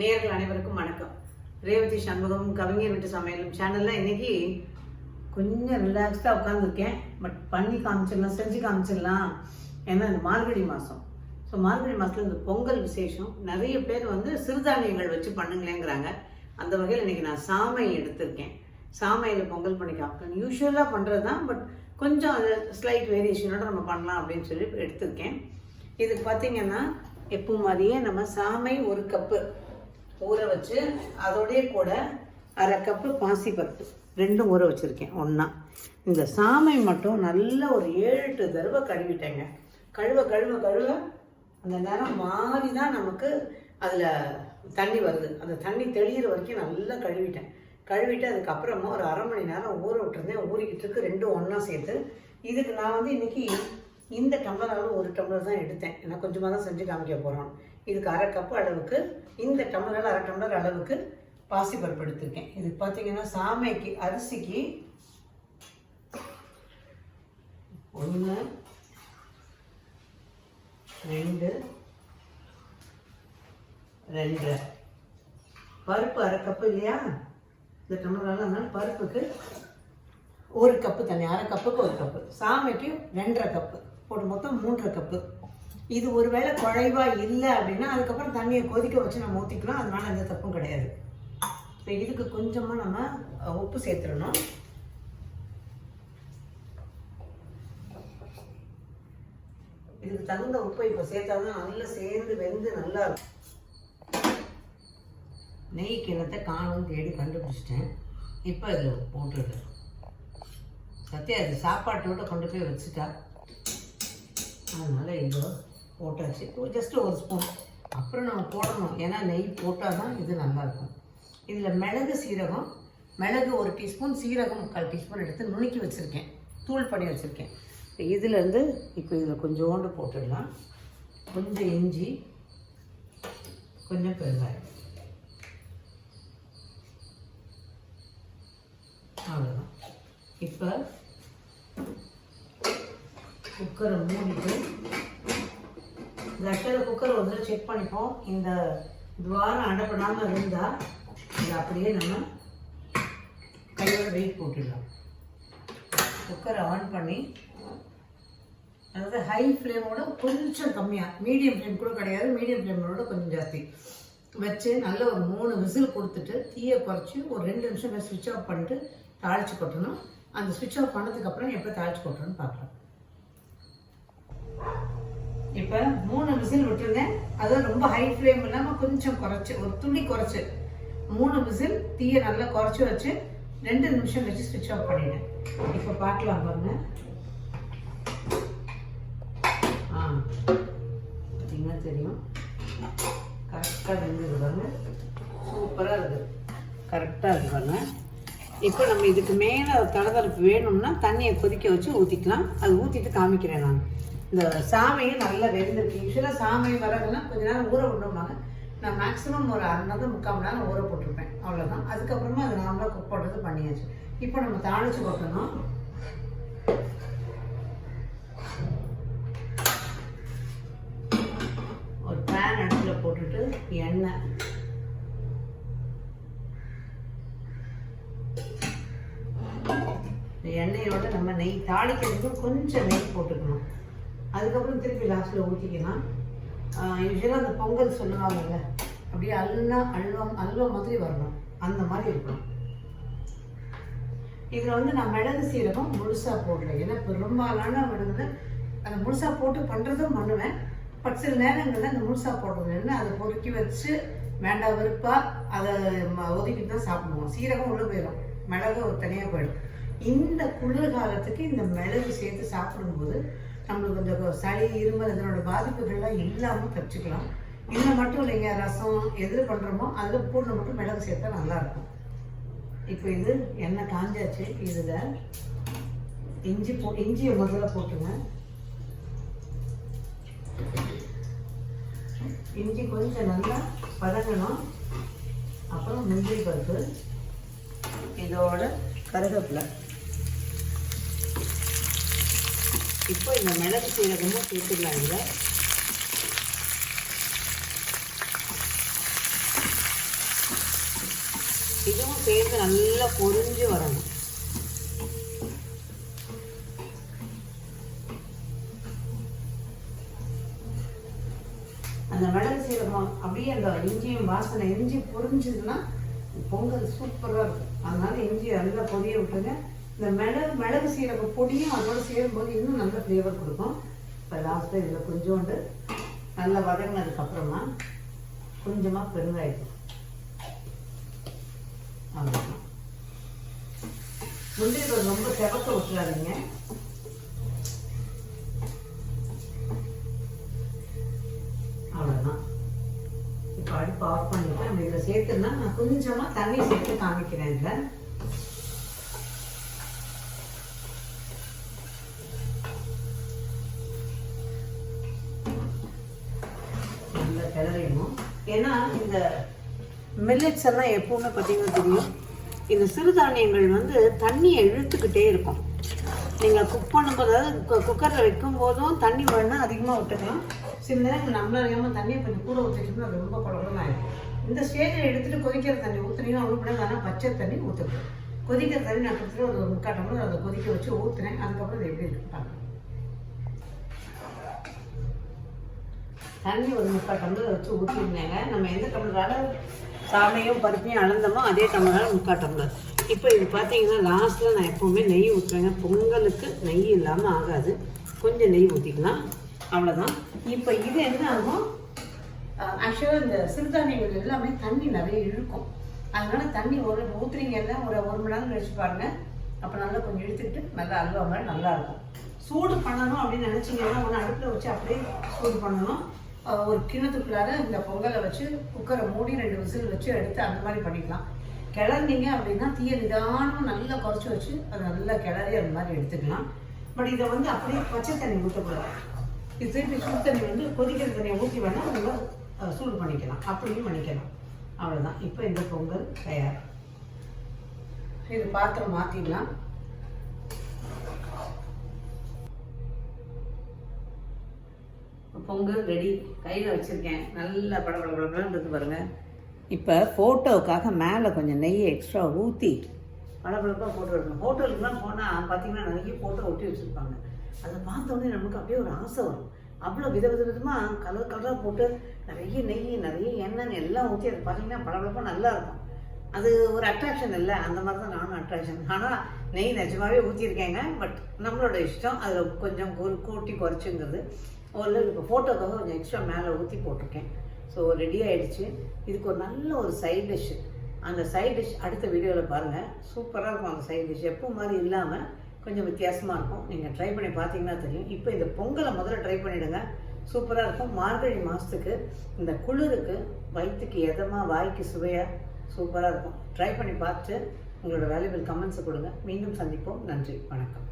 நேயர்கள் அனைவருக்கும் வணக்கம். ரேவதி சண்முகம் கவிஞர் வீட்டு சமையலும் சேனலில் இன்னைக்கு கொஞ்சம் ரிலாக்ஸ்டாக உட்காந்துருக்கேன் பட் பண்ணி காமிச்சிடலாம் செஞ்சு காமிச்சிடலாம். ஏன்னா இந்த மார்கழி மாதம் ஸோ மார்கழி மாதத்தில் இந்த பொங்கல் விசேஷம் நிறைய பேர் வந்து சிறுதானியங்கள் வச்சு பண்ணுங்களேங்கிறாங்க. அந்த வகையில் இன்னைக்கு நான் சாமை எடுத்திருக்கேன். சாமையில் பொங்கல் பண்ணி காமிக்கணும் யூஸ்வலாக பண்ணுறது தான் பட் கொஞ்சம் அது ஸ்லைட் வேரியேஷனோட நம்ம பண்ணலாம் அப்படின்னு சொல்லி எடுத்திருக்கேன். இதுக்கு பார்த்தீங்கன்னா எப்போ மாதிரியே நம்ம சாமை ஒரு கப்பு ஊற வச்சு அதோடைய கூட அரை கப்பு பாசிப்பருப்பு ரெண்டும் ஊற வச்சுருக்கேன் ஒன்றா இந்த சாமை மட்டும் நல்ல ஒரு ஏழு எட்டு தடவை கழுவிட்டேங்க. கழுவ கழுவ கழுவ அந்த நிறம் மாறி தான் நமக்கு அதில் தண்ணி வருது. அந்த தண்ணி தெளிகிற வரைக்கும் நல்லா கழுவிட்டேன். கழுவிட்டு அதுக்கப்புறமா ஒரு அரை மணி நேரம் ஊற விட்டுருந்தேன். ஊறிக்கிட்டு இருக்கு. ரெண்டும் ஒன்றா சேர்த்து. இதுக்கு நான் வந்து இன்றைக்கி இந்த டம்ளரால ஒரு டம்ளர் தான் எடுத்தேன். ஏன்னா கொஞ்சமாக தான் செஞ்சு காமிக்க போகிறோம் இதுக்கு அரை கப்பு அளவுக்கு இந்த டம்ளர் அரை டம்ளர் அளவுக்கு பாசிப்பருப்பு எடுத்திருக்கேன். இதுக்கு பார்த்தீங்கன்னா சாமைக்கு அரிசிக்கு ஒன்று ரெண்டு ரெண்டு பருப்பு அரை கப்பு இல்லையா? இந்த டம்ளரால் பருப்புக்கு ஒரு கப்பு தண்ணி அரை கப்புக்கு ஒரு கப்பு சாமைக்கு ரெண்டரை கப்பு போட்டு மொத்தம் மூன்றரை கப்பு இது ஒருவேளை குழைவா இல்லை அப்படின்னா அதுக்கப்புறம் தண்ணியை கொதிக்க வச்சு நம்ம ஊற்றிக்கலாம் அதனால எந்த தப்பும் கிடையாது. இப்போ இதுக்கு கொஞ்சமாக நம்ம உப்பு சேர்த்துடணும். இதுக்கு தகுந்த உப்பை இப்போ சேர்த்தா தான் நல்லா சேர்ந்து வெந்து நல்லா இருக்கும். நெய் கிணத்தை காணும் தேடி கண்டுபிடிச்சிட்டேன். இப்போ இதில் போட்டுடுறேன். சத்யா அது சாப்பாட்டோட கொண்டு போய் வச்சுட்டா? அதனால் இதோ போட்டாச்சு ஜஸ்ட் ஒரு ஸ்பூன் அப்புறம் நம்ம போடணும். ஏன்னா நெய் போட்டால் தான் இது நல்லாயிருக்கும். இதில் மிளகு சீரகம் மிளகு ஒரு டீஸ்பூன் சீரகம் முக்கால் டீஸ்பூன் எடுத்து நுணுக்கி வச்சுருக்கேன். தூள் பண்ணி வச்சுருக்கேன். இதுலேருந்து இப்போ இதில் கொஞ்சோண்டு போட்டுடலாம். கொஞ்சம் இஞ்சி கொஞ்சம் பெருங்காயம். அவ்வளோதான் இப்போ குக்கரை மூடிட்டு இந்த குக்கர் ஒரு தடவை செக் பண்ணிப்போம். இந்த துவாரம் அடைப்படாமல் இருந்தால் இதை அப்படியே நம்ம கையோட வெயிட் போட்டுடலாம். குக்கரை ஆன் பண்ணி அதாவது ஹை ஃப்ளேமோட கொஞ்சம் கம்மியாக மீடியம் ஃப்ளேம் கூட கிடையாது மீடியம் ஃப்ளேமோட கொஞ்சம் ஜாஸ்தி. வச்சு நல்ல ஒரு மூணு விசில் கொடுத்துட்டு தீயை குறைச்சி ஒரு ரெண்டு நிமிஷம் ஸ்விட்ச் ஆஃப் பண்ணிட்டு தாளிச்சு கொட்டணும். அந்த ஸ்விட்ச் ஆஃப் பண்ணதுக்கப்புறம் எப்போ தாளிச்சு கொட்டணும்னு பார்க்கலாம். இப்போ மூணு விசில் விட்டுருந்தேன். அதுவும் ரொம்ப ஹை ஃப்ளேம் இல்லாமல் கொஞ்சம் குறைச்சி ஒரு துளி குறைச்சி. மூணு விசில் தீயை நல்லா குறைச்சி வச்சு ரெண்டு நிமிஷம் வச்சு ஸ்விட்ச் ஆஃப் பண்ணிட்டேன். இப்போ பார்க்கலாம் பாருங்க. ஆ பார்த்தீங்கன்னா தெரியும்? கரெக்டாக இருந்தது பாருங்க. சூப்பராக இருக்குது கரெக்டாக இருக்கு பாருங்க. இப்போ நம்ம இதுக்கு மேலே தடதளப்பு வேணும்னா தண்ணியை கொதிக்க வச்சு ஊற்றிக்கலாம் அது ஊற்றிட்டு காமிக்கிறேன் நான். இந்த சாமையும் நல்லா வெந்திருக்கு. யூஸ்வலாக சாமை வரதெல்லாம் கொஞ்ச நேரம் ஊற விடணும்பாங்க. நான் மேக்ஸிமம் ஒரு அரை நேரம் முக்கால் மணி நேரம் ஊற போட்டிருப்பேன். அவ்வளோதான் அதுக்கப்புறமா அது நார்மலாக குக் பண்ணுறது பண்ணியாச்சு. இப்போ நம்ம தாளிச்சு கொட்டணும் ஒரு பேன் அடுப்பில் போட்டுட்டு எண்ணெய். இந்த எண்ணெயோட நம்ம நெய் தாளிக்கிறதுக்கு கொஞ்சம் நெய் போட்டுக்கணும். அதுக்கப்புறம் திருப்பி லாஸ்ட்டில் ஊற்றிக்கலாம் யூஸ்வலாக அந்த பொங்கல் சொல்லுவாங்கல்ல அப்படியே அல்னா அல்வம் அல்வா மாதிரி வரணும். அந்த மாதிரி இருக்கணும். இதில் வந்து நான் மிளகு சீரகம் முழுசாக போடல. ஏன்னா பெரும்பாலான மிளகுல அந்த முழுசாக போட்டு பண்ணுறதும் பண்ணுவேன். பட் சில நேரங்களில் அந்த முழுசாக போடுறது என்ன அதை பொறுக்கி வச்சு வேண்டாம் வெறுப்பா அதை ஒதுக்கிட்டு தான் சாப்பிடுவோம். சீரகம் உள்ள போயிடும். மிளகு ஒரு தனியாக போயிடும். இந்த குளிர் காலத்துக்கு இந்த மிளகு சேர்த்து சாப்பிடும்போது நம்மளுக்கு கொஞ்சம் சளி இருமல் இதனோட பாதிப்புகள்லாம் இல்லாமல் தப்பிச்சுக்கலாம். இதில் மட்டும் இல்லைங்க ரசம் எது பண்ணுறோமோ அதில் பூண்டு மட்டும் மிளகு சேர்த்தா நல்லாயிருக்கும் இப்போ இது எண்ணெய் காஞ்சாச்சு. இதில் இஞ்சி போ இஞ்சியை முதல்ல போட்டுங்க. இஞ்சி கொஞ்சம் நல்லா பதங்கணும் அப்புறம் முந்திரி பருப்பு. இதோட கருவேப்பிலை. இப்போ இந்த மிளகு சீரகமும் சேர்த்துக்கலாம் இதில். இதுவும் சேர்ந்து நல்லா பொரிஞ்சு வரணும். அந்த மிளகு சீரகம் அப்படியே அந்த இஞ்சியும் வாசனை இஞ்சி பொரிஞ்சதுன்னா பொங்கல் சூப்பராக இருக்கும். அதனால இஞ்சி நல்லா பொரிய விட்டுங்க இந்த மிளகு மிளகு சீரக பொடியும் அதோட சேரும்போது இன்னும் நல்ல ஃப்ளேவர் கொடுக்கும். இப்போ லாஸ்ட்டாக இதில் கொஞ்சோண்டு நல்லா வதங்கினதுக்கு அப்புறமா கொஞ்சமாக பெருங்காயத்தூள். அவ்வளோதான் முந்திரி ரொம்ப செவக்க விட்டுறாதீங்க. அவ்வளோதான் இப்போ அடுப்பு ஆஃப் பண்ணிட்டு நம்ம இதில் சேர்த்துனா நான் கொஞ்சமாக தண்ணி சேர்த்து காமிக்கிறேன் இதில் ஏன்னா இந்த மில்லட்ஸ் எல்லாம் எப்பவுமே பார்த்தீங்கன்னா தெரியும். இந்த சிறுதானியங்கள் வந்து தண்ணியை இழுத்துக்கிட்டே இருக்கும். நீங்கள் குக் பண்ணும்போது அதாவது குக்கரில் வைக்கும் போதும் தண்ணி வேணால் அதிகமாக விட்டுக்கலாம் சில நேரம் நம்மள அறியாமல் தண்ணியை கொஞ்சம் கூட ஊற்றிட்டோம்னா அது ரொம்ப குழம்புன்னு இந்த ஸ்டேஜில் எடுத்துகிட்டு கொதிக்கிற தண்ணி ஊற்றுனீங்கன்னா அவங்க கூட ஆனால் பச்சை தண்ணி ஊற்றுக்கணும் கொதிக்கிற தண்ணி நான் கொடுத்துட்டு ஒரு முக்கால் டம்ளர் அதை கொதிக்க வச்சு ஊற்றுனேன் அதுக்கப்புறம் அது எப்படி இருக்கு பார்க்கலாம். தண்ணி ஒரு முக்கால் டம்ளர் வச்சு ஊற்றிருந்தாங்க நம்ம எந்த டம்ளரால் சாமையும் பருப்பையும் அளந்தோமோ அதே டம்ளரால் முக்கால் டம்ளர். இப்போ இது பார்த்தீங்கன்னா லாஸ்ட்டில் நான் எப்போவுமே நெய் ஊற்றுவேங்க பொங்கலுக்கு நெய் இல்லாமல் ஆகாது. கொஞ்சம் நெய் ஊற்றிக்கலாம் அவ்வளோதான் இப்போ இது என்ன ஆகும் ஆக்சுவலாக இந்த சிறுதானியங்கள் எல்லாமே தண்ணி நிறைய இழுக்கும். அதனால தண்ணி ஒரு ஊற்றுறீங்கன்னா ஒரு ஒரு மணி நேரம் கழிச்சு பாருங்க. அப்போ நல்லா கொஞ்சம் இழுத்துக்கிட்டு நல்லா அல்வா மாதிரி நல்லா இருக்கும். சூடு பண்ணணும் அப்படின்னு நினச்சிங்கன்னா ஒன்று அடுப்பில் வச்சு அப்படியே சூடு பண்ணணும். ஒரு கிணத்துக்குள்ளார இந்த பொங்கலை வச்சு குக்கரை மூடி ரெண்டு விசில் வச்சு எடுத்து அந்த மாதிரி பண்ணிக்கலாம். கிளறினீங்க அப்படின்னா தீய நிதானம் நல்லா குறைச்சி வச்சு அதை நல்லா கிளறி அந்த மாதிரி எடுத்துக்கலாம். பட் இதை வந்து அப்படியே பச்சை தண்ணி ஊற்றக்கூடாது இது திருப்பி சூடு தண்ணி வந்து கொதிக்கிற தண்ணியை ஊற்றி வேணால் நம்ம சூடு பண்ணிக்கலாம். அப்படியும் பண்ணிக்கலாம். அவ்வளோதான் இப்போ இந்த பொங்கல் தயார். இது பாத்திரம் மாற்றிக்கலாம் பொங்கல் ரெடி கையில் வச்சுருக்கேன். நல்லா படபட படபடன்னு இருக்கு பாருங்க. இப்போ ஃபோட்டோவுக்காக மேலே கொஞ்சம் நெய் எக்ஸ்ட்ரா ஊற்றி பளபளப்பாக ஃபோட்டோ எடுக்கணும். ஃபோட்டோலுக்குலாம் போனால் பார்த்தீங்கன்னா நிறைய ஃபோட்டோ ஒட்டி வச்சுருப்பாங்க. அதை பார்த்த உடனே நமக்கு அப்படியே ஒரு ஆசை வரும். அவ்வளோ வித வித விதமாக கலர் கலராக போட்டு நிறைய நெய் நிறைய எண்ணெய் எல்லாம் ஊற்றி அது பார்த்தீங்கன்னா பளபளப்பாக நல்லா இருக்கும். அது ஒரு அட்ராக்ஷன் இல்லை. அந்த மாதிரி தான் நானும் அட்ராக்ஷன் ஆனால் நெய் நிஜமாவே ஊற்றிருக்கேங்க பட் நம்மளோட இஷ்டம். அதில் கொஞ்சம் கூட்டி குறைச்சுங்கிறது. ஒரு இப்போ ஃபோட்டோக்காக கொஞ்சம் எக்ஸ்ட்ரா மேலே ஊற்றி போட்டிருக்கேன். ஸோ ரெடி ஆகிடுச்சு இதுக்கு ஒரு நல்ல ஒரு சைட் டிஷ் அந்த சைட் டிஷ் அடுத்த வீடியோவில் பாருங்கள் சூப்பராக இருக்கும் அந்த சைட் டிஷ் எப்போ மாதிரி இல்லாமல் கொஞ்சம் வித்தியாசமாக இருக்கும். நீங்கள் ட்ரை பண்ணி பார்த்தீங்கன்னா தெரியும். இப்போ இந்த பொங்கலை முதல்ல ட்ரை பண்ணிவிடுங்க சூப்பராக இருக்கும். மார்கழி மாதத்துக்கு இந்த குளிருக்கு வயிற்றுக்கு எதமாக வாய்க்கு சுவையாக சூப்பராக இருக்கும். ட்ரை பண்ணி பார்த்து உங்களோட வேல்யூபிள் கமெண்ட்ஸை கொடுங்க. மீண்டும் சந்திப்போம். நன்றி. வணக்கம்.